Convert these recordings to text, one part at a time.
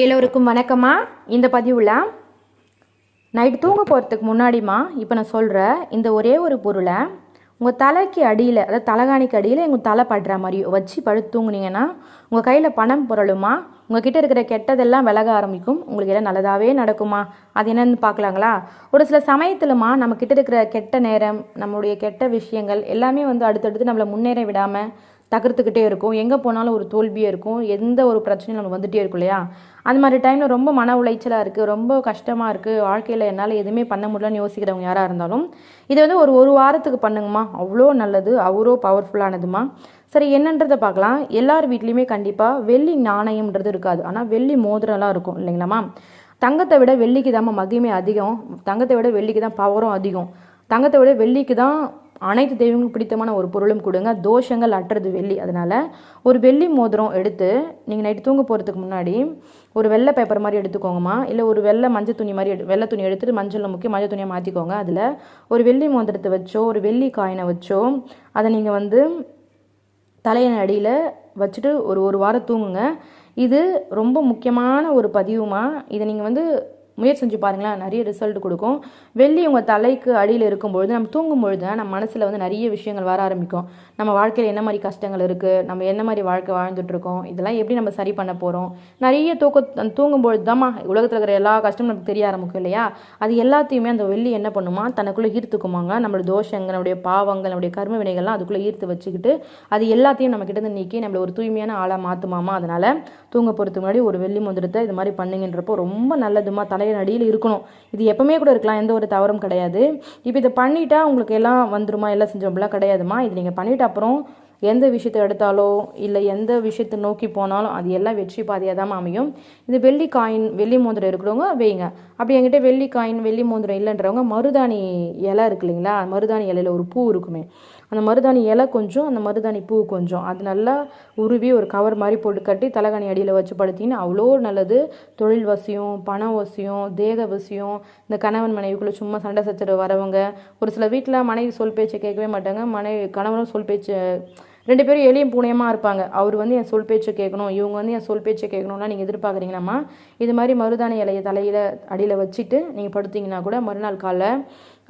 எல்லோருக்கும் வணக்கம்மா. இந்த பதிவில் நைட்டு தூங்க போகிறதுக்கு முன்னாடிமா இப்போ நான் சொல்கிற இந்த ஒரே ஒரு பொருளை உங்கள் தலைக்கு அடியில் அதாவது தலைகாணிக்கு அடியில் உங்கள் தலை படுற மாதிரி வச்சு படுத்து தூங்குனீங்கன்னா உங்கள் கையில் பணம் பொருளுமா உங்கள் கிட்ட இருக்கிற கெட்டதெல்லாம் விலக ஆரம்பிக்கும். உங்களுக்கு எல்லாம் நல்லதாகவே நடக்குமா? அது என்னன்னு பார்க்கலாங்களா? ஒரு சில சமயத்தில்மா நம்ம கிட்ட இருக்கிற கெட்ட நேரம் நம்மளுடைய கெட்ட விஷயங்கள் எல்லாமே வந்து அடுத்தடுத்து நம்மளை முன்னேற விடாமல் தகர்த்துக்கிட்டே இருக்கும். எங்கே போனாலும் ஒரு தோல்வியே இருக்கும். எந்த ஒரு பிரச்சனையும் நம்ம வந்துகிட்டே இருக்கும் இல்லையா? அந்த மாதிரி டைமில் ரொம்ப மன உளைச்சலாக இருக்குது ரொம்ப கஷ்டமாக இருக்குது வாழ்க்கையில் என்னால் எதுவுமே பண்ண முடியலன்னு யோசிக்கிறவங்க யாராக இருந்தாலும் இதை வந்து ஒரு ஒரு வாரத்துக்கு பண்ணுங்கம்மா. அவ்வளோ நல்லது. அவ்வளோ பவர்ஃபுல்லானதுமா சரி என்னன்றதை பார்க்கலாம். எல்லார் வீட்லேயுமே கண்டிப்பாக வெள்ளி நாணயம்ன்றது இருக்காது. ஆனால் வெள்ளி மோதிரம்லாம் இருக்கும் இல்லைங்களாம்மா. தங்கத்தை விட வெள்ளிக்கு தான் மகிமை அதிகம். தங்கத்தை விட வெள்ளிக்கு தான் பவரும் அதிகம். தங்கத்தை விட வெள்ளிக்கு தான் அனைத்து தெய்வங்களுக்கும் பிடித்தமான ஒரு பொருளும் கொடுங்க. தோஷங்கள் அற்றது வெள்ளி. அதனால் ஒரு வெள்ளி மோதிரம் எடுத்து நீங்கள் நைட்டு தூங்க போகிறதுக்கு முன்னாடி ஒரு வெள்ளை பேப்பர் மாதிரி எடுத்துக்கோங்கம்மா. இல்லை ஒரு வெள்ளை மஞ்சள் துணி மாதிரி எடு வெள்ளை துணி எடுத்துகிட்டு மஞ்சளில் முக்கி மஞ்சள் துணியை மாற்றிக்கோங்க அதில் ஒரு வெள்ளி மோதிரத்தை வச்சோ ஒரு வெள்ளி காயினை வச்சோ அதை நீங்கள் வந்து தலையின் அடியில் வச்சுட்டு ஒரு ஒரு வாரம் தூங்குங்க. இது ரொம்ப முக்கியமான ஒரு பதிவுமா. இதை நீங்கள் வந்து முயற்சி செஞ்சு பாருங்களேன் நிறைய ரிசல்ட் கொடுக்கும். வெள்ளி உங்கள் தலைக்கு அடியில் இருக்கும்பொழுது நம்ம தூங்கும் பொழுது நம்ம மனசில் வந்து நிறைய விஷயங்கள் வர ஆரம்பிக்கும். நம்ம வாழ்க்கையில் என்ன மாதிரி கஷ்டங்கள் இருக்குது நம்ம என்ன மாதிரி வாழ்க்கை வாழ்ந்துட்டுருக்கோம் இதெல்லாம் எப்படி நம்ம சரி பண்ண போகிறோம் நிறைய தூக்க தூங்கும்பொழுது தாம்மா உலகத்தில் இருக்கிற எல்லா கஷ்டமும் நமக்கு தெரிய ஆரம்பிக்கும் இல்லையா? அது எல்லாத்தையுமே அந்த வெள்ளி என்ன பண்ணுமா தனக்குள்ளே ஈர்த்துக்குமாங்க. நம்மளோட தோஷங்கள் நம்முடைய பாவங்கள் நம்முடைய கர்ம வினைகள்லாம் அதுக்குள்ளே ஈர்த்து வச்சுக்கிட்டு அது எல்லாத்தையும் நம்ம கிட்டேருந்து நீக்கி நம்மளை ஒரு தூய்மையான ஆளாக மாற்றுமாமா அதனால் தூங்க போகிறதுக்கு முன்னாடி ஒரு வெள்ளி மந்திரத்தை இது மாதிரி பண்ணுங்கன்றப்போ ரொம்ப நல்லதுமா தலையின் அடியில் இருக்கணும். இது எப்பவுமே கூட இருக்கலாம் எந்த ஒரு தவறும் கிடையாது. இப்போ இதை பண்ணிட்டா உங்களுக்கு எல்லாம் வந்துருமா எல்லாம் செஞ்சோம்லாம் கிடையாதுமா இது நீங்கள் பண்ணிட்ட அப்புறம் எந்த விஷயத்தை எடுத்தாலோ இல்லை எந்த விஷயத்தை நோக்கி போனாலும் அது எல்லாம் வெற்றி பாதையாக தான் அமையும். இது வெள்ளி காயின் வெள்ளி மோந்திரம் இருக்கிறவங்க வைங்க. அப்படி என்கிட்ட வெள்ளி காயின் வெள்ளி மோந்திரம் இல்லைன்றவங்க மருதாணி இலை இருக்கு இல்லைங்களா? மருதாணி இலையில ஒரு பூ இருக்குமே. அந்த மருதாணி இலை கொஞ்சம் அந்த மருதாணி பூ கொஞ்சம். அது நல்லா உருவி ஒரு கவர் மாதிரி போட்டு கட்டி தலைகாணி அடியில் வச்சு படுத்திங்கன்னா அவ்வளோ நல்லது. தொழில் வசியம் பண வசியம் தேக வசியம். இந்த கணவன் மனைவிக்குள்ளே சும்மா சண்டை சச்சரவு வரவங்க. ஒரு சில வீட்டில் மனைவி சொல் பேச்சை கேட்கவே மாட்டாங்க. மனைவி கணவனும் சொல் பேச்சு ரெண்டு பேரும் எளியும் பூனையமாக இருப்பாங்க. அவர் வந்து என் சொல் பேச்சை கேட்கணும். இவங்க வந்து என் சொல் பேச்சை கேட்கணும்லாம் நீங்கள் எதிர்பார்க்குறீங்களாம்மா? இது மாதிரி மருதாணி இலையை தலையில் அடியில் வச்சுட்டு நீங்கள் படுத்தீங்கன்னா கூட மறுநாள் காலைல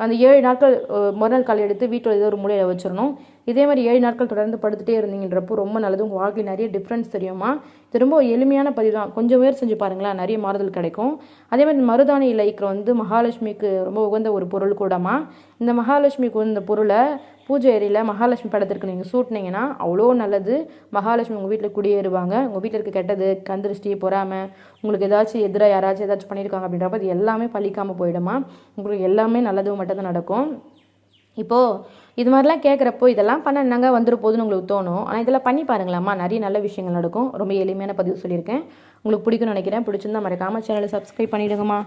அந்த ஏழு நாட்கள் மறுநாள் காலை எடுத்து வீட்டில் ஏதோ ஒரு மூலையில் வச்சிடணும். இதே மாதிரி ஏழு நாட்கள் தொடர்ந்து படுத்துகிட்டே இருந்தீங்கன்றப்போ ரொம்ப நல்லது. உங்கள் வாழ்க்கையில் நிறைய டிஃப்ரென்ஸ் தெரியுமா? இது ரொம்ப எளிமையான பதிவு தான். கொஞ்சம் முயற்சி செஞ்சு பாருங்களேன். நிறைய மாறுதல் கிடைக்கும். அதே மாதிரி மருதாணி இலைக்கு வந்து மகாலட்சுமிக்கு ரொம்ப உகந்த ஒரு பொருள் கூடமா? இந்த மகாலட்சுமிக்கு உகந்த பொருளை பூஜை ஏரியில் மகாலட்சுமி படத்திற்கு நீங்கள் சூட்டினீங்கன்னா அவ்வளோ நல்லது. மகாலட்சுமி உங்கள் வீட்டில் குடியேறுவாங்க. உங்கள் வீட்டில் இருக்க கெட்டது கந்திருஷ்டி பொறாமை உங்களுக்கு ஏதாச்சும் எதிராக யாராச்சும் ஏதாச்சும் பண்ணியிருக்காங்க அப்படின்றப்ப அது எல்லாமே பழிக்காமல் போயிடுமா? உங்களுக்கு எல்லாமே நல்லது மட்டும் தான் நடக்கும். இப்போது இது மாதிரிலாம் கேட்குறப்போ இதெல்லாம் பண்ண என்னங்க வந்துட போதுன்னு உங்களுக்கு தோணும். ஆனால் இதெல்லாம் பண்ணி பாருங்களாம்மா. நிறைய நல்ல விஷயங்கள் நடக்கும். ரொம்ப எளிமையான பதிவு சொல்லியிருக்கேன். உங்களுக்கு பிடிக்கும்னு நினைக்கிறேன். பிடிச்சிருந்தா மறக்காமல் சேனலை சப்ஸ்கிரைப் பண்ணிவிடுங்கம்மா